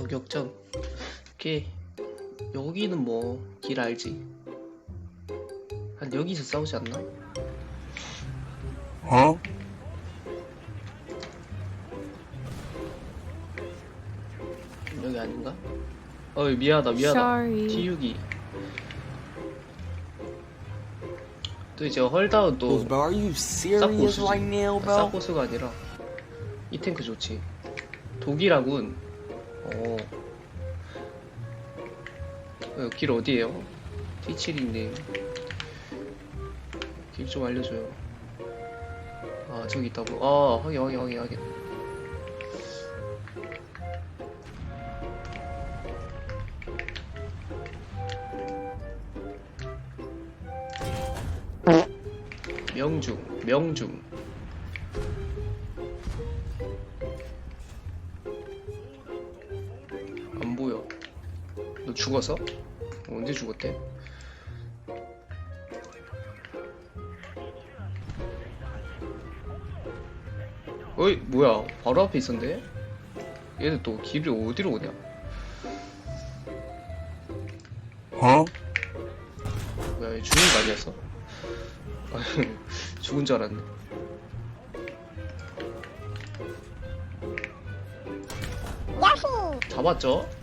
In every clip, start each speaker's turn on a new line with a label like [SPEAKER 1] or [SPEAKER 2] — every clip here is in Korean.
[SPEAKER 1] 저격전. 오케이. 여기는 뭐 길 알지? 한 여기서 싸우지 않나?
[SPEAKER 2] Huh?
[SPEAKER 1] 여기 아닌가? 어이 미안하다 미안하다.
[SPEAKER 3] Sorry.
[SPEAKER 1] T6이. 또 이제 헐다운 또
[SPEAKER 2] Bro, are you serious
[SPEAKER 1] 싹고수지.
[SPEAKER 2] right now, bro?
[SPEAKER 1] 싹고수가 아니라 이 탱크 좋지. 독일하군. 어. 어, 길 어디에요? T7인데 길 좀 알려줘요. 아 저기 있다고. 아 확인 확인 확인 확인. 명중 명중. 죽었어? 언제 죽었대? 어이 뭐야 바로 앞에 있었는데? 얘들 또 길이 어디로 오냐?
[SPEAKER 2] Huh?
[SPEAKER 1] 뭐야 얘 죽은 거 아니었어? 아니, 죽은 줄 알았네 잡았죠?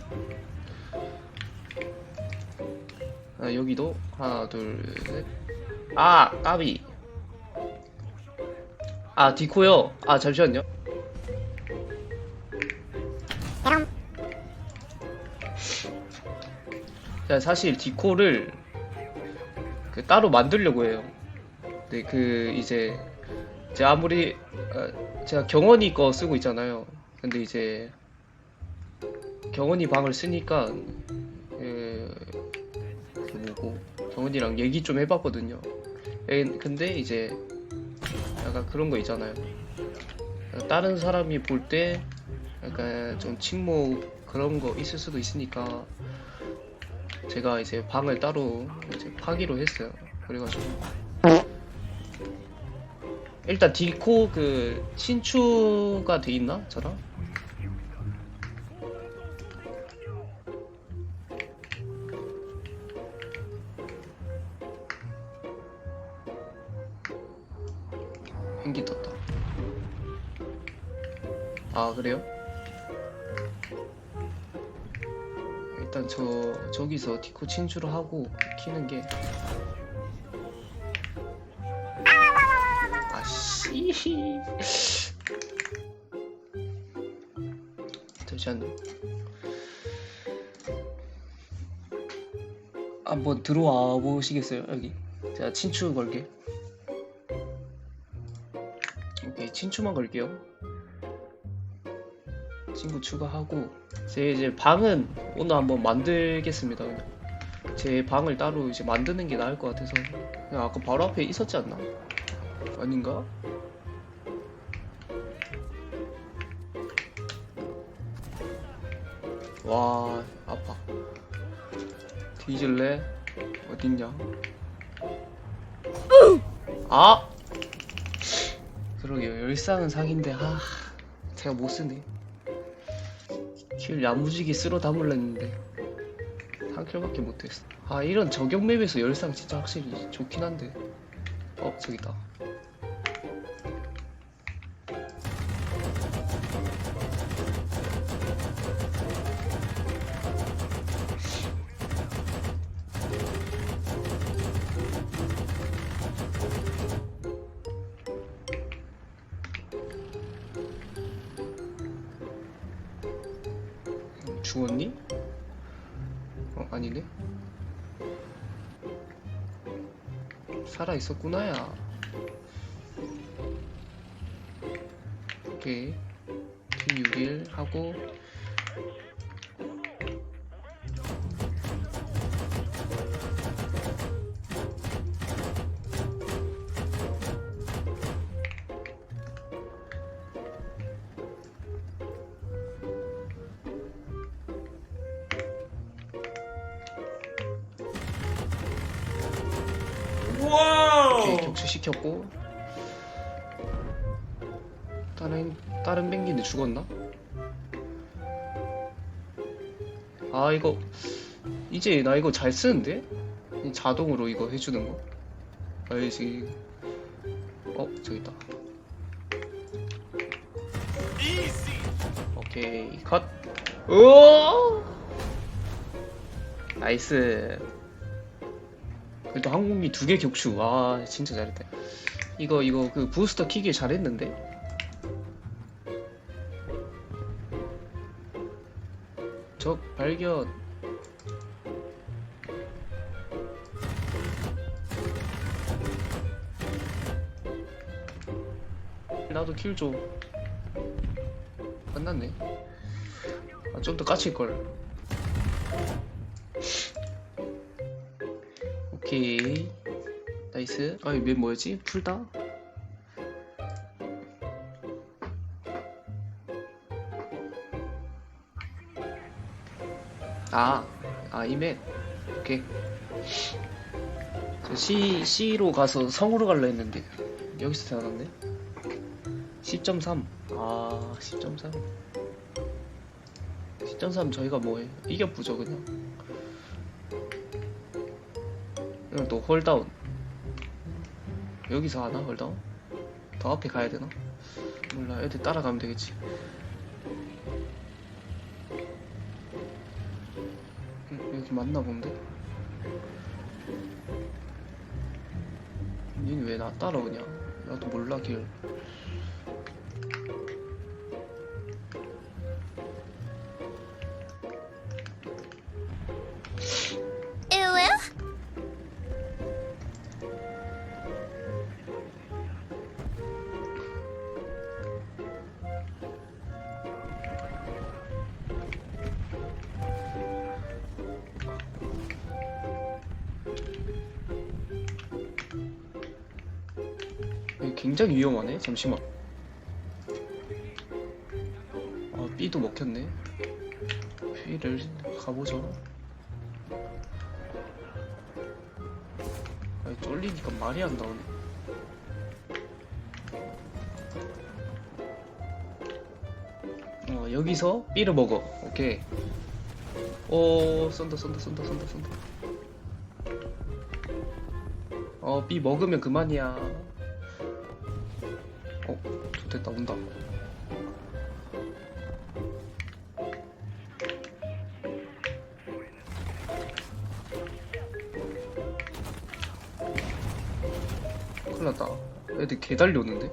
[SPEAKER 1] 아, 여기도 하나 둘셋아 까비. 아 디코요. 아 잠시만요. 자 사실 디코를 그 따로 만들려고 해요. 근데 그 이제 제가 아무리 어, 제가 경원이 거 쓰고 있잖아요. 근데 이제 경원이 방을 쓰니까 경원이랑 얘기 좀 해봤거든요. 에, 근데 이제 약간 그런 거 있잖아요. 다른 사람이 볼 때 약간 좀 침묵 그런 거 있을 수도 있으니까 제가 이제 방을 따로 이제 파기로 했어요. 그래가지고 일단 디코 그 신추가 돼 있나 저랑? 그래요? 일단 저 저기서 디코 친추를 하고 키는 게 아씨 잠시만요. 한번 들어와 보시겠어요 여기? 제가 친추 걸게. 오케이 친추만 걸게요 친구 추가하고 제 이제 방은 오늘 한번 만들겠습니다 그냥 제 방을 따로 이제 만드는 게 나을 것 같아서 그냥 아까 바로 앞에 있었지 않나? 아닌가? 와 아파 뒤질래? 어딨냐? 아! 그러게요 열상은 사기인데 아 제가 못쓰네 킬 야무지게 쓸어 담으려 했는데 한 킬밖에 못했어. 아 이런 저격 맵에서 열상 진짜 확실히 좋긴 한데. 어 저기다 죽었니? 어 아니네. 살아 있었구나 야. 오케이. T61 하고 시켰고. 다른 다른 뱅기는 죽었나? 아 이거 이제 나 이거 잘 쓰는데? 이 자동으로 이거 해주는 거? 알지. 어 저기 있다. 오케이 컷. 우와! 나이스 그래도 항공기 두 개 격추 와 진짜 잘했다 이거 이거 그 부스터 키기 잘했는데 적 발견 나도 킬 좀. 끝났네. 아, 좀 더 까칠걸. 오케이. 나이스. 아이, 맨 뭐였지? 풀다? 아, 아, 이맨. 오케이. 저 C, C로 가서 성으로 갈라 했는데, 여기서 태어났네? 10.3. 아, 10.3. 10.3 저희가 뭐해? 이겨부죠, 그냥. 그럼 또 홀다운. 여기서 하나, 홀다운? 더 앞에 가야 되나? 몰라, 애들 따라가면 되겠지. 음, 여기 맞나 본데? 니는 왜 나 따라오냐? 나도 몰라, 길. 굉장히 위험하네. 잠시만. 아, B도 먹혔네. B를 가보죠. 아니, 쫄리니까 말이 안 나오네. 어, 여기서 B를 먹어. 오케이. 오, 쏜다, 쏜다, 쏜다, 쏜다, 쏜다. 어, B 먹으면 그만이야. 어, 좋됐다, 온다. 큰일 났다. 애들 개 달려오는데?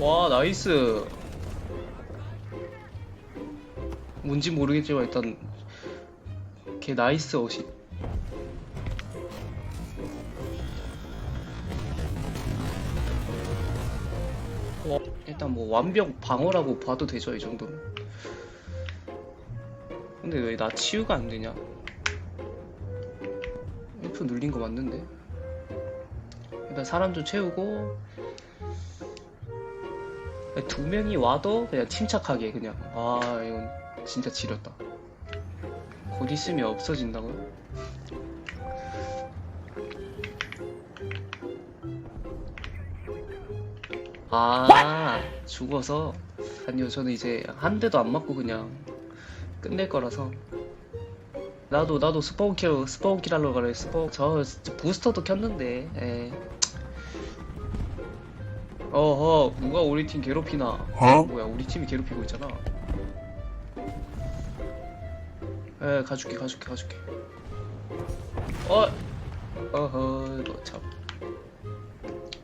[SPEAKER 1] 와, 나이스. 뭔지 모르겠지만 일단 걔 나이스 옷이. 와, 일단 뭐 완벽 방어라고 봐도 되죠, 이 정도면. 근데 왜 나 치유가 안 되냐? F 눌린 거 맞는데? 일단 사람 좀 채우고 두 명이 와도 그냥 침착하게 그냥. 아 이건 진짜 지렸다. 곧 있으면 없어진다고요? 아 죽어서? 아니요 저는 이제 한 대도 안 맞고 그냥 끝낼 거라서. 나도 나도 스포운킬 스포운킬 하려고 그래. 스포 저 부스터도 켰는데 에. 어허 누가 우리 팀 괴롭히나?
[SPEAKER 2] 어?
[SPEAKER 1] 뭐야 우리 팀이 괴롭히고 있잖아. 에 가줄게 가줄게 가줄게. 어 어허 이거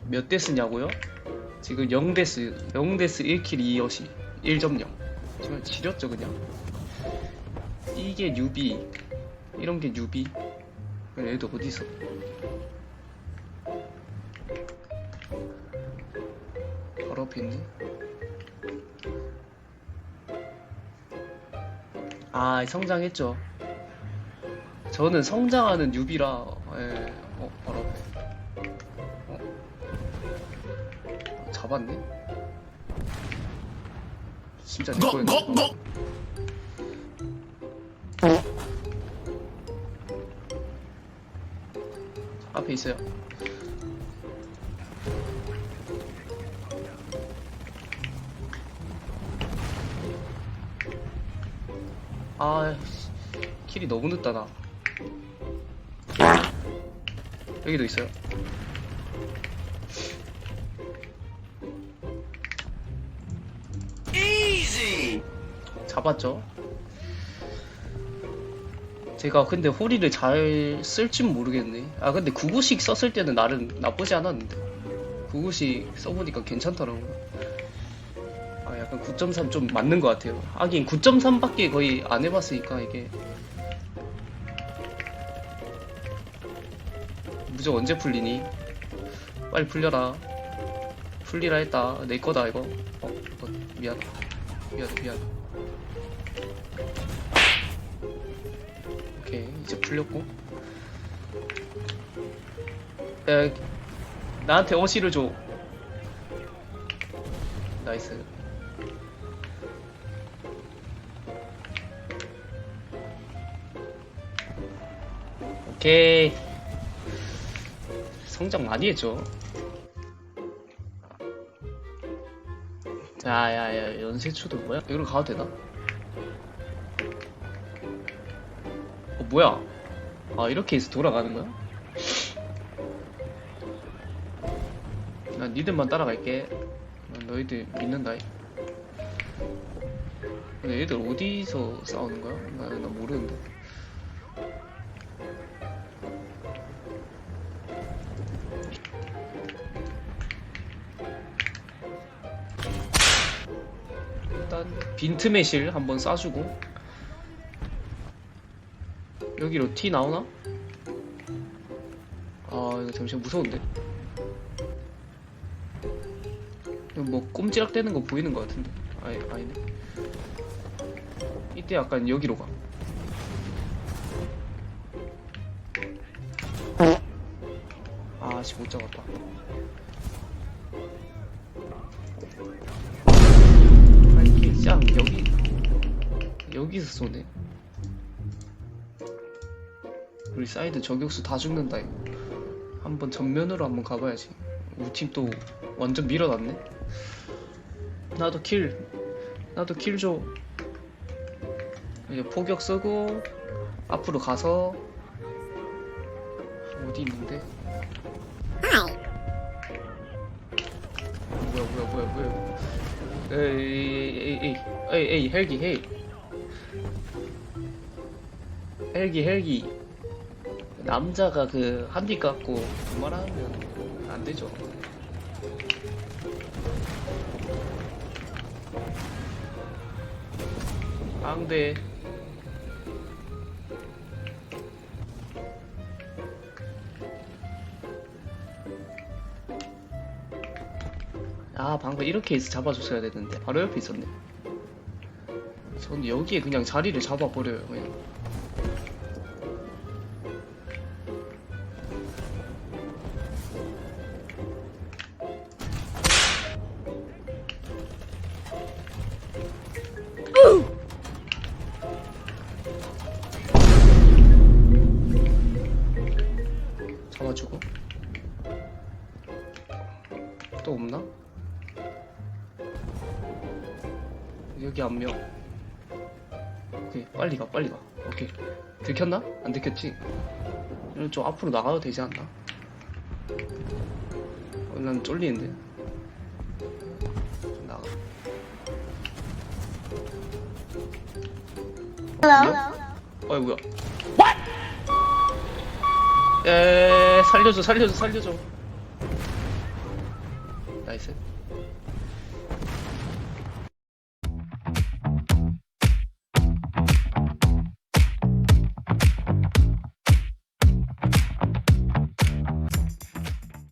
[SPEAKER 1] 참몇 대 쓰냐고요? 지금 0데스 0데스 1킬 2어시 1.0 정말 지렸죠 그냥. 이게 뉴비 이런 게 뉴비? 얘도 어디서? 바 로 앞에 있네 아 성장했죠. 저는 성장하는 유비라 예. 어 바로 앞에. 어. 잡았네? 진짜 내 거였네 앞에 있어요 아 씨, 킬이 너무 늦다 나. 여기도 있어요. 잡았죠? 제가 근데 호리를 잘 쓸진 모르겠네. 아 근데 구구식 썼을 때는 나름 나쁘지 않았는데. 구구식 써보니까 괜찮더라고요. 아 약간 9.3 좀 맞는 것 같아요. 하긴 9.3밖에 거의 안 해봤으니까 이게. 무적 언제 풀리니? 빨리 풀려라. 풀리라 했다. 내 거다 이거. 어, 어 미안. 미안 미안. 오케이 이제 풀렸고. 야, 나한테 어시를 줘. 나이스 오케이 성장 많이 했죠 야야 야 연쇄초도 뭐야? 여기로 가도 되나? 어 뭐야? 아 이렇게 해서 돌아가는 거야? 난 니들만 따라갈게 난 너희들 믿는다 근데 얘들 어디서 싸우는 거야? 나, 나 모르는데 일단 빈틈의 실 한번 쏴주고. 여기로 티 나오나? 아 이거 잠시만 무서운데? 뭐 꼼지락대는 거 보이는 거 같은데? 아니, 아니네 이때 약간 여기로 가. 아씨 못 잡았다 짱 여기. 여기서 쏘네. 우리 사이드 저격수 다 죽는다 이거. 한번 전면으로 한번 가봐야지. 우리 팀 또 완전 밀어놨네. 나도 킬. 나도 킬 줘. 이제 포격 쓰고 앞으로 가서. 어디 있는데? 뭐야 뭐야 뭐야 뭐야 에이 에이 에이 에이 헬기. 헤이 헬기 헬기. 남자가 그 한디 갖고 그말하면 안 되죠. 앙대 아 방금 이렇게 해서 잡아줬어야 되는데 바로 옆에 있었네. 전 여기에 그냥 자리를 잡아버려요 그냥 여기 한 명. 오케이 빨리 가 빨리 가. 오케이 들켰나? 안 들켰지? 이런 좀 앞으로 나가도 되지 않나? 어, 난 쫄리는데. 좀 나가. 어이 뭐야? 에 살려줘 살려줘 살려줘. 나이스.